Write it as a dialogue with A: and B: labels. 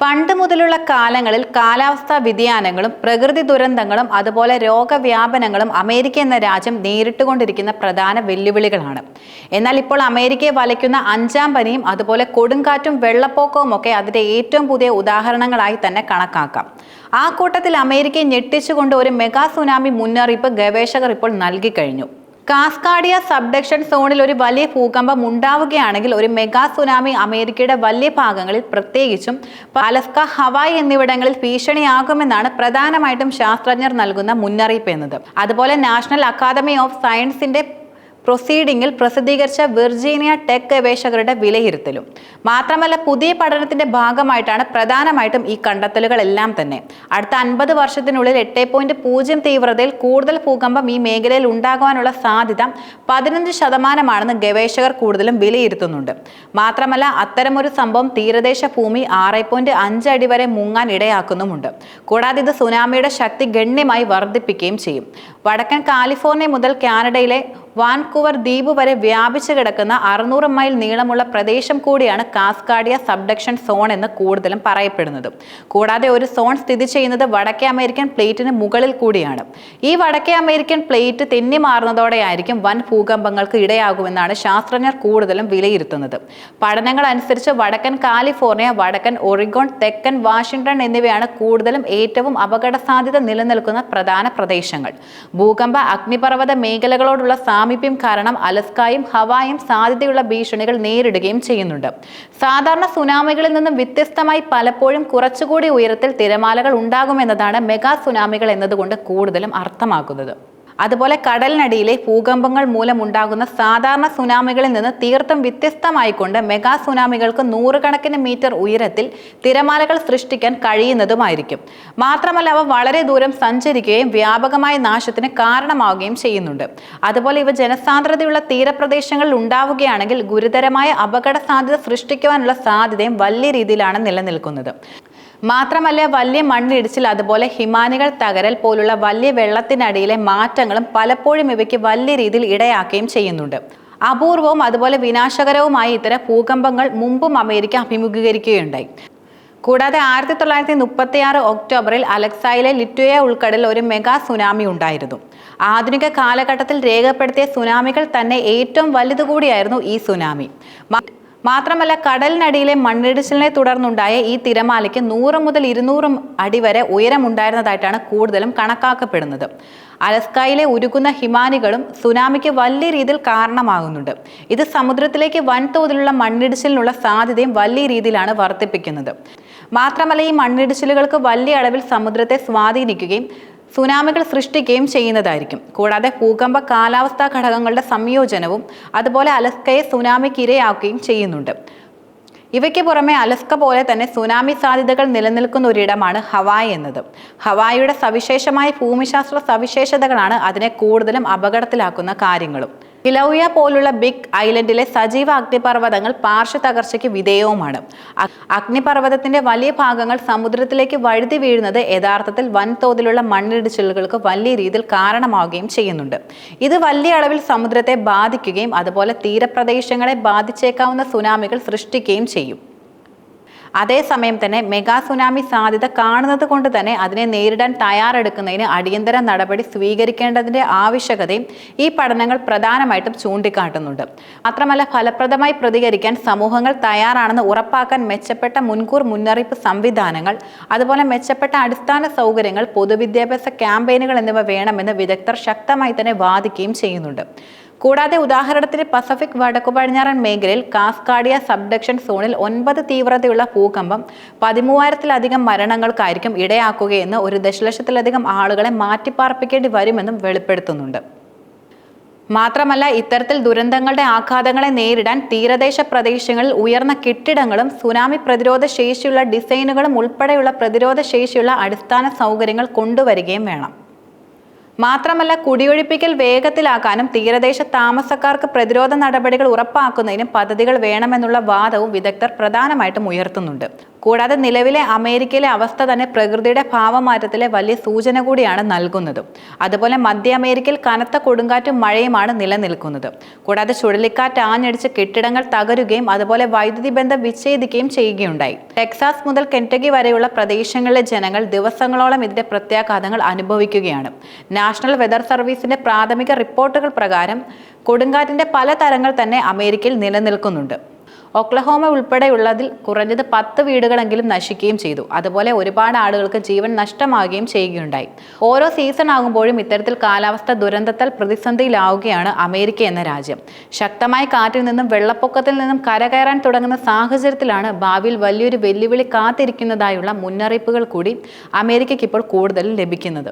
A: പണ്ട് മുതലുള്ള കാലങ്ങളിൽ കാലാവസ്ഥാ വ്യതിയാനങ്ങളും പ്രകൃതി ദുരന്തങ്ങളും അതുപോലെ രോഗവ്യാപനങ്ങളും അമേരിക്ക എന്ന രാജ്യം നേരിട്ടുകൊണ്ടിരിക്കുന്ന പ്രധാന വെല്ലുവിളികളാണ്. എന്നാൽ ഇപ്പോൾ അമേരിക്കയെ വലയ്ക്കുന്ന അഞ്ചാം പനിയും അതുപോലെ കൊടുങ്കാറ്റും വെള്ളപ്പൊക്കവും ഒക്കെ അതിന്റെ ഏറ്റവും പുതിയ ഉദാഹരണങ്ങളായി തന്നെ കണക്കാക്കാം. ആ കൂട്ടത്തിൽ അമേരിക്കയെ ഞെട്ടിച്ചുകൊണ്ട് ഒരു മെഗാ സുനാമി മുന്നറിയിപ്പ് ഗവേഷകർ ഇപ്പോൾ നൽകിക്കഴിഞ്ഞു കാസ്കാഡിയ സബ്ഡക്ഷൻ സോണിൽ ഒരു വലിയ ഭൂകമ്പം ഉണ്ടാവുകയാണെങ്കിൽ ഒരു മെഗാ സുനാമി അമേരിക്കയുടെ വലിയ ഭാഗങ്ങളിൽ പ്രത്യേകിച്ചും പാലസ്ക ഹവായ് എന്നിവിടങ്ങളിൽ ഭീഷണിയാകുമെന്നാണ് പ്രധാനമായിട്ടും ശാസ്ത്രജ്ഞർ നൽകുന്ന മുന്നറിയിപ്പ് എന്നത്. അതുപോലെ നാഷണൽ അക്കാദമി ഓഫ് സയൻസിന്റെ പ്രൊസീഡിംഗിൽ പ്രസിദ്ധീകരിച്ച വിർജീനിയ ടെക് ഗവേഷകരുടെ വിലയിരുത്തലും. മാത്രമല്ല പുതിയ പഠനത്തിന്റെ ഭാഗമായിട്ടാണ് പ്രധാനമായിട്ടും ഈ കണ്ടെത്തലുകളെല്ലാം തന്നെ. അടുത്ത അൻപത് വർഷത്തിനുള്ളിൽ എട്ട് പോയിന്റ് പൂജ്യം തീവ്രതയിൽ കൂടുതൽ ഭൂകമ്പം ഈ മേഖലയിൽ ഉണ്ടാകാനുള്ള സാധ്യത പതിനഞ്ച് ശതമാനമാണെന്ന് ഗവേഷകർ കൂടുതലും വിലയിരുത്തുന്നുണ്ട്. മാത്രമല്ല അത്തരമൊരു സംഭവം തീരദേശ ഭൂമി ആറ് പോയിന്റ് അഞ്ച് അടി വരെ മുങ്ങാൻ ഇടയാക്കുന്നുമുണ്ട്. കൂടാതെ ഇത് സുനാമിയുടെ ശക്തി ഗണ്യമായി വർദ്ധിപ്പിക്കുകയും ചെയ്യും. വടക്കൻ കാലിഫോർണിയ മുതൽ കാനഡയിലെ വാൻകൂവർ ദ്വീപ് വരെ വ്യാപിച്ചു കിടക്കുന്ന അറുന്നൂറ് മൈൽ നീളമുള്ള പ്രദേശം കൂടിയാണ് കാസ്കാഡിയ സബ്ഡക്ഷൻ സോൺ എന്ന് കൂടുതലും പറയപ്പെടുന്നത്. കൂടാതെ ഒരു സോൺ സ്ഥിതി ചെയ്യുന്നത് വടക്കേ അമേരിക്കൻ പ്ലേറ്റിന് മുകളിൽ കൂടിയാണ്. ഈ വടക്കേ അമേരിക്കൻ പ്ലേറ്റ് തെന്നി മാറുന്നതോടെയായിരിക്കും വൻ ഭൂകമ്പങ്ങൾക്ക് ഇടയാകുമെന്നാണ് ശാസ്ത്രജ്ഞർ കൂടുതലും വിലയിരുത്തുന്നത്. പഠനങ്ങൾ അനുസരിച്ച് വടക്കൻ കാലിഫോർണിയ വടക്കൻ ഒറിഗോൺ തെക്കൻ വാഷിംഗ്ടൺ എന്നിവയാണ് കൂടുതലും ഏറ്റവും അപകട സാധ്യത നിലനിൽക്കുന്ന പ്രധാന പ്രദേശങ്ങൾ. ഭൂകമ്പ അഗ്നിപർവത മേഖലകളോടുള്ള സാമീപ്യം കാരണം അലസ്കായും ഹവായും സാധ്യതയുള്ള ഭീഷണികൾ നേരിടുകയും ചെയ്യുന്നുണ്ട്. സാധാരണ സുനാമികളിൽ നിന്നും വ്യത്യസ്തമായി പലപ്പോഴും കുറച്ചുകൂടി ഉയരത്തിൽ തിരമാലകൾ ഉണ്ടാകുമെന്നതാണ് മെഗാ സുനാമികൾ എന്നതുകൊണ്ട് കൂടുതലും അർത്ഥമാക്കുന്നത്. അതുപോലെ കടലിനടിയിലെ ഭൂകമ്പങ്ങൾ മൂലമുണ്ടാകുന്ന സാധാരണ സുനാമികളിൽ നിന്ന് തീർത്തും വ്യത്യസ്തമായിക്കൊണ്ട് മെഗാ സുനാമികൾക്ക് നൂറുകണക്കിന് മീറ്റർ ഉയരത്തിൽ തിരമാലകൾ സൃഷ്ടിക്കാൻ കഴിയുന്നതുമായിരിക്കും. മാത്രമല്ല അവ വളരെ ദൂരം സഞ്ചരിക്കുകയും വ്യാപകമായ നാശത്തിന് കാരണമാവുകയും ചെയ്യുന്നുണ്ട്. അതുപോലെ ഇവ ജനസാന്ദ്രതയുള്ള തീരപ്രദേശങ്ങളിൽ ഉണ്ടാവുകയാണെങ്കിൽ ഗുരുതരമായ അപകട സാധ്യത സൃഷ്ടിക്കുവാനുള്ള സാധ്യതയും വലിയ രീതിയിലാണ് നിലനിൽക്കുന്നത്. മാത്രമല്ല വലിയ മണ്ണിടിച്ചിൽ അതുപോലെ ഹിമാനികൾ തകരൽ പോലുള്ള വലിയ വെള്ളത്തിനടിയിലെ മാറ്റങ്ങളും പലപ്പോഴും ഇവയ്ക്ക് വലിയ രീതിയിൽ ഇടയാക്കുകയും ചെയ്യുന്നുണ്ട്. അപൂർവവും അതുപോലെ വിനാശകരവുമായ ഇത്തരം ഭൂകമ്പങ്ങൾ മുമ്പും അമേരിക്ക അഭിമുഖീകരിക്കുകയുണ്ടായി. കൂടാതെ ആയിരത്തി തൊള്ളായിരത്തി മുപ്പത്തി ആറ് ഒക്ടോബറിൽ അലക്സായിലെ ലിറ്റുയ ഉൾക്കടലിൽ ഒരു മെഗാ സുനാമി ഉണ്ടായിരുന്നു. ആധുനിക കാലഘട്ടത്തിൽ രേഖപ്പെടുത്തിയ സുനാമികൾ തന്നെ ഏറ്റവും വലുതുകൂടിയായിരുന്നു ഈ സുനാമി. മാത്രമല്ല കടലിനടിയിലെ മണ്ണിടിച്ചിലിനെ തുടർന്നുണ്ടായ ഈ തിരമാലയ്ക്ക് നൂറ് മുതൽ ഇരുന്നൂറ് അടി വരെ ഉയരമുണ്ടായിരുന്നതായിട്ടാണ് കൂടുതലും കണക്കാക്കപ്പെടുന്നത്. അലസ്കായിലെ ഉരുകുന്ന ഹിമാനികളും സുനാമിക്ക് വലിയ രീതിയിൽ കാരണമാകുന്നുണ്ട്. ഇത് സമുദ്രത്തിലേക്ക് വൻതോതിലുള്ള മണ്ണിടിച്ചിലിനുള്ള സാധ്യതയും വലിയ രീതിയിലാണ് വർദ്ധിപ്പിക്കുന്നത്. മാത്രമല്ല ഈ മണ്ണിടിച്ചിലുകൾക്ക് വലിയ അളവിൽ സമുദ്രത്തെ സ്വാധീനിക്കുകയും സുനാമികൾ സൃഷ്ടിക്കുകയും ചെയ്യുന്നതായിരിക്കും. കൂടാതെ ഭൂകമ്പ കാലാവസ്ഥാ ഘടകങ്ങളുടെ സംയോജനവും അതുപോലെ അലസ്കയെ സുനാമിക്ക് ഇരയാക്കുകയും ചെയ്യുന്നുണ്ട്. ഇവയ്ക്ക് പുറമെ അലസ്ക പോലെ തന്നെ സുനാമി സാധ്യതകൾ നിലനിൽക്കുന്ന ഒരിടമാണ് ഹവായ് എന്നത്. ഹവായിയുടെ സവിശേഷമായ ഭൂമിശാസ്ത്ര സവിശേഷതകളാണ് അതിനെ കൂടുതലും അപകടത്തിലാക്കുന്ന കാര്യങ്ങളും. കിലൗയ പോലുള്ള ബിഗ് ഐലൻഡിലെ സജീവ അഗ്നിപർവതങ്ങൾ പാർശ്വ തകർച്ചയ്ക്ക് വിധേയവുമാണ്. അഗ്നിപർവതത്തിന്റെ വലിയ ഭാഗങ്ങൾ സമുദ്രത്തിലേക്ക് വഴുതി വീഴുന്നത് യഥാർത്ഥത്തിൽ വൻതോതിലുള്ള മണ്ണിടിച്ചിലുകൾക്ക് വലിയ രീതിയിൽ കാരണമാവുകയും ചെയ്യുന്നുണ്ട്. ഇത് വലിയ അളവിൽ സമുദ്രത്തെ ബാധിക്കുകയും അതുപോലെ തീരപ്രദേശങ്ങളെ ബാധിച്ചേക്കാവുന്ന സുനാമികൾ സൃഷ്ടിക്കുകയും ചെയ്യും. അതേസമയം തന്നെ മെഗാ സുനാമി സാധ്യത കാണുന്നത് കൊണ്ട് തന്നെ അതിനെ നേരിടാൻ തയ്യാറെടുക്കുന്നതിന് അടിയന്തര നടപടി സ്വീകരിക്കേണ്ടതിന്റെ ആവശ്യകതയും ഈ പഠനങ്ങൾ പ്രധാനമായിട്ടും ചൂണ്ടിക്കാട്ടുന്നുണ്ട്. മാത്രമല്ല ഫലപ്രദമായി പ്രതികരിക്കാൻ സമൂഹങ്ങൾ തയ്യാറാണെന്ന് ഉറപ്പാക്കാൻ മെച്ചപ്പെട്ട മുൻകൂർ മുന്നറിയിപ്പ് സംവിധാനങ്ങൾ അതുപോലെ മെച്ചപ്പെട്ട അടിസ്ഥാന സൗകര്യങ്ങൾ പൊതുവിദ്യാഭ്യാസ ക്യാമ്പയിനുകൾ എന്നിവ വേണമെന്ന് വിദഗ്ധർ ശക്തമായി തന്നെ വാദിക്കുകയും ചെയ്യുന്നുണ്ട്. കൂടാതെ ഉദാഹരണത്തിന് പസഫിക് വടക്കു പടിഞ്ഞാറൻ മേഖലയിൽ കാസ്കാഡിയ സബ്ഡക്ഷൻ സോണിൽ ഒൻപത് തീവ്രതയുള്ള ഭൂകമ്പം പതിമൂവായിരത്തിലധികം മരണങ്ങൾക്കായിരിക്കും ഇടയാക്കുകയെന്ന് ഒരു ദശലക്ഷത്തിലധികം ആളുകളെ മാറ്റിപ്പാർപ്പിക്കേണ്ടി വരുമെന്നും വെളിപ്പെടുത്തുന്നുണ്ട്. മാത്രമല്ല ഇത്തരത്തിൽ ദുരന്തങ്ങളുടെ ആഘാതങ്ങളെ നേരിടാൻ തീരദേശ പ്രദേശങ്ങളിൽ ഉയർന്ന കെട്ടിടങ്ങളും സുനാമി പ്രതിരോധ ശേഷിയുള്ള ഡിസൈനുകളും ഉൾപ്പെടെയുള്ള പ്രതിരോധ ശേഷിയുള്ള അടിസ്ഥാന സൗകര്യങ്ങൾ കൊണ്ടുവരികയും വേണം. മാത്രമല്ല കുടിയൊഴിപ്പിക്കൽ വേഗത്തിലാക്കാനും തീരദേശ താമസക്കാർക്ക് പ്രതിരോധ നടപടികൾ ഉറപ്പാക്കുന്നതിനും പദ്ധതികൾ വേണമെന്നുള്ള വാദവും വിദഗ്ധർ പ്രധാനമായിട്ടും ഉയർത്തുന്നുണ്ട്. കൂടാതെ നിലവിലെ അമേരിക്കയിലെ അവസ്ഥ തന്നെ പ്രകൃതിയുടെ ഭാവമാറ്റത്തിലെ വലിയ സൂചന കൂടിയാണ് നൽകുന്നത്. അതുപോലെ മധ്യ അമേരിക്കയിൽ കനത്ത കൊടുങ്കാറ്റും മഴയുമാണ് നിലനിൽക്കുന്നത്. കൂടാതെ ചുഴലിക്കാറ്റ് ആഞ്ഞടിച്ച് കെട്ടിടങ്ങൾ തകരുകയും അതുപോലെ വൈദ്യുതി ബന്ധം വിച്ഛേദിക്കുകയും ചെയ്യുകയുണ്ടായി. ടെക്സാസ് മുതൽ കെന്റഗി വരെയുള്ള പ്രദേശങ്ങളിലെ ജനങ്ങൾ ദിവസങ്ങളോളം ഇതിന്റെ പ്രത്യാഘാതങ്ങൾ അനുഭവിക്കുകയാണ്. നാഷണൽ വെതർ സർവീസിന്റെ പ്രാഥമിക റിപ്പോർട്ടുകൾ പ്രകാരം കൊടുങ്കാറ്റിന്റെ പല തരങ്ങൾ തന്നെ അമേരിക്കയിൽ നിലനിൽക്കുന്നുണ്ട്. ഒക്ലഹോമ ഉൾപ്പെടെയുള്ളതിൽ കുറഞ്ഞത് പത്ത് വീടുകളെങ്കിലും നശിക്കുകയും ചെയ്തു. അതുപോലെ ഒരുപാട് ആളുകൾക്ക് ജീവൻ നഷ്ടമാകുകയും ചെയ്യുകയുണ്ടായി. ഓരോ സീസൺ ആകുമ്പോഴും ഇത്തരത്തിൽ കാലാവസ്ഥ ദുരന്തത്താൽ പ്രതിസന്ധിയിലാവുകയാണ് അമേരിക്ക എന്ന രാജ്യം. ശക്തമായ കാറ്റിൽ നിന്നും വെള്ളപ്പൊക്കത്തിൽ നിന്നും കരകയറാൻ തുടങ്ങുന്ന സാഹചര്യത്തിലാണ് ഭാവിയിൽ വലിയൊരു വെല്ലുവിളി കാത്തിരിക്കുന്നതായുള്ള മുന്നറിയിപ്പുകൾ കൂടി അമേരിക്കയ്ക്ക് ഇപ്പോൾ കൂടുതൽ ലഭിക്കുന്നത്.